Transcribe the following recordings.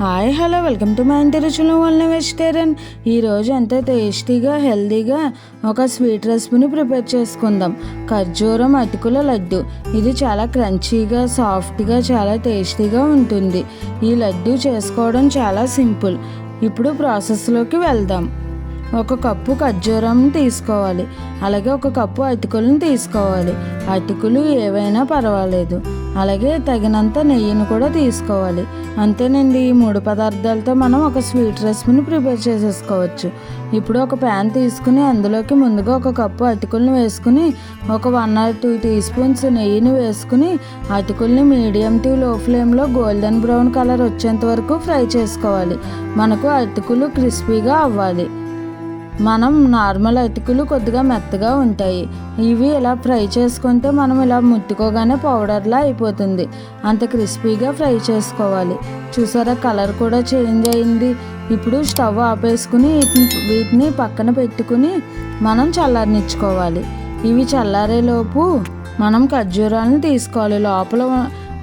Hi hello welcome to my ఇంటి రుచులు వల్ల వెజిటేరియన్ ఈరోజు ఎంత టేస్టీగా హెల్తీగా ఒక స్వీట్ రెసిపీని ప్రిపేర్ చేసుకుందాం. ఖర్జూరం అటుకుల లడ్డు. ఇది చాలా క్రంచీగా సాఫ్ట్గా చాలా టేస్టీగా ఉంటుంది. ఈ లడ్డు చేసుకోవడం చాలా సింపుల్. ఇప్పుడు ప్రాసెస్లోకి వెళ్దాం. ఒక కప్పు ఖర్జూరం తీసుకోవాలి. అలాగే ఒక కప్పు అటుకులను తీసుకోవాలి. అటుకులు ఏవైనా పర్వాలేదు. అలాగే తగినంత నెయ్యిని కూడా తీసుకోవాలి. అంతేనండి ఈ మూడు పదార్థాలతో మనం ఒక స్వీట్ రెసిపీని ప్రిపేర్ చేసేసుకోవచ్చు. ఇప్పుడు ఒక ప్యాన్ తీసుకుని అందులోకి ముందుగా ఒక కప్పు అటుకులను వేసుకుని ఒక one or two tea spoons నెయ్యిని వేసుకుని అటుకుల్ని మీడియం టు లో ఫ్లేమ్లో గోల్డెన్ బ్రౌన్ కలర్ వచ్చేంత వరకు ఫ్రై చేసుకోవాలి. మనకు అటుకులు క్రిస్పీగా అవ్వాలి. మనం నార్మల్ అటుకులు కొద్దిగా మెత్తగా ఉంటాయి. ఇవి ఇలా ఫ్రై చేసుకుంటే మనం ఇలా ముట్టుకోగానే పౌడర్లా అయిపోతుంది. అంత క్రిస్పీగా ఫ్రై చేసుకోవాలి. చూసారా కలర్ కూడా చేంజ్ అయింది. ఇప్పుడు స్టవ్ ఆపేసుకుని వీటిని వీటిని పక్కన పెట్టుకుని మనం చల్లారనిచ్చుకోవాలి. ఇవి చల్లారేలోపు మనం ఖర్జూరాలను తీసుకోవాలి. లోపల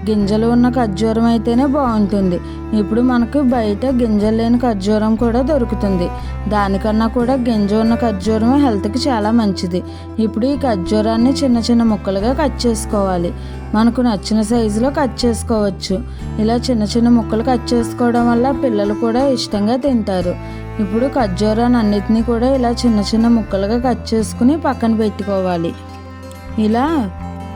గింజలు ఉన్న ఖర్జూరం అయితేనే బాగుంటుంది. ఇప్పుడు మనకు బయట గింజలు లేని ఖర్జూరం కూడా దొరుకుతుంది. దానికన్నా కూడా గింజ ఉన్న ఖర్జూరం హెల్త్కి చాలా మంచిది. ఇప్పుడు ఈ ఖర్జూరాన్ని చిన్న చిన్న ముక్కలుగా కట్ చేసుకోవాలి. మనకు నచ్చిన సైజులో కట్ చేసుకోవచ్చు. ఇలా చిన్న చిన్న ముక్కలు కట్ చేసుకోవడం వల్ల పిల్లలు కూడా ఇష్టంగా తింటారు. ఇప్పుడు ఖర్జూరాన్ని అన్నిటినీ కూడా ఇలా చిన్న చిన్న ముక్కలుగా కట్ చేసుకుని పక్కన పెట్టుకోవాలి. ఇలా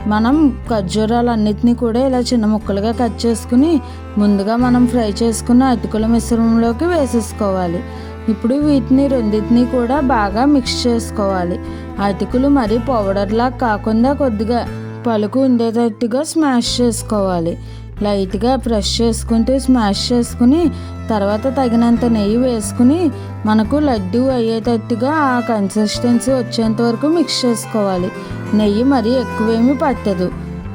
మనం ఖర్జూరాలన్నిటినీ కూడా ఇలా చిన్న ముక్కలుగా కట్ చేసుకుని ముందుగా మనం ఫ్రై చేసుకున్న అటుకుల మిశ్రమంలోకి వేసేసుకోవాలి. ఇప్పుడు వీటిని రెండింటినీ కూడా బాగా మిక్స్ చేసుకోవాలి. అటుకులు మరీ పౌడర్లా కాకుండా కొద్దిగా పలుకు ఉండేటట్టుగా స్మాష్ చేసుకోవాలి. లైట్గా బ్రష్ చేసుకుంటూ స్మాష్ చేసుకుని తర్వాత తగినంత నెయ్యి వేసుకుని మనకు లడ్డు అయ్యేటట్టుగా ఆ కన్సిస్టెన్సీ వచ్చేంత వరకు మిక్స్ చేసుకోవాలి. నెయ్యి మరీ ఎక్కువేమీ పట్టదు.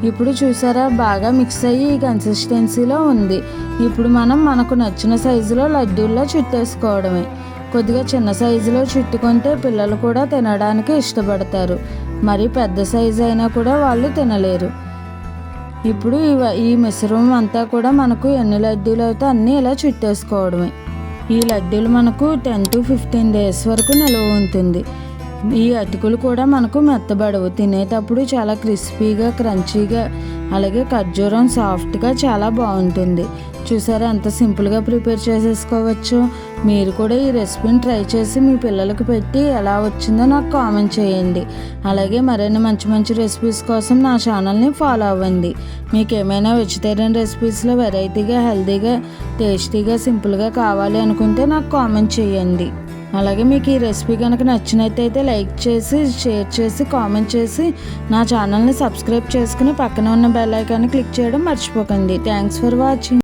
ఇప్పుడు చూసారా బాగా మిక్స్ అయ్యి ఈ కన్సిస్టెన్సీలో ఉంది. ఇప్పుడు మనం మనకు నచ్చిన సైజులో లడ్డూల్లో చుట్టేసుకోవడమే. కొద్దిగా చిన్న సైజులో చుట్టుకుంటే పిల్లలు కూడా తినడానికి ఇష్టపడతారు. మరి పెద్ద సైజు అయినా కూడా వాళ్ళు తినలేరు. ఇప్పుడు ఈ మిశ్రమం అంతా కూడా మనకు ఎన్ని లడ్డూలు అయితే అన్నీ ఇలా చుట్టేసుకోవడమే. ఈ లడ్డూలు మనకు టెన్ టు ఫిఫ్టీన్ డేస్ వరకు నిలువ ఉంటుంది. ఈ అటుకులు కూడా మనకు మెత్తబడవు. తినేటప్పుడు చాలా క్రిస్పీగా క్రంచీగా అలాగే ఖర్జూరం సాఫ్ట్గా చాలా బాగుంటుంది. చూసారా? ఎంత సింపుల్గా ప్రిపేర్ చేసేసుకోవచ్చు. మీరు కూడా ఈ రెసిపీని ట్రై చేసి మీ పిల్లలకు పెట్టి ఎలా వచ్చిందో నాకు కామెంట్ చేయండి. అలాగే మరిన్ని మంచి మంచి రెసిపీస్ కోసం నా ఛానల్ని ఫాలో అవ్వండి. మీకు ఏమైనా వెజిటేరియన్ రెసిపీస్లో వెరైటీగా హెల్తీగా టేస్టీగా సింపుల్గా కావాలి అనుకుంటే నాకు కామెంట్ చేయండి. అలాగే మీకు ఈ రెసిపీ కనుక నచ్చినట్టయితే లైక్ చేసి షేర్ చేసి కామెంట్ చేసి నా ఛానల్ని సబ్స్క్రైబ్ చేసుకుని పక్కన ఉన్న బెల్ ఐకాన్ని క్లిక్ చేయడం మర్చిపోకండి. Thanks for watching.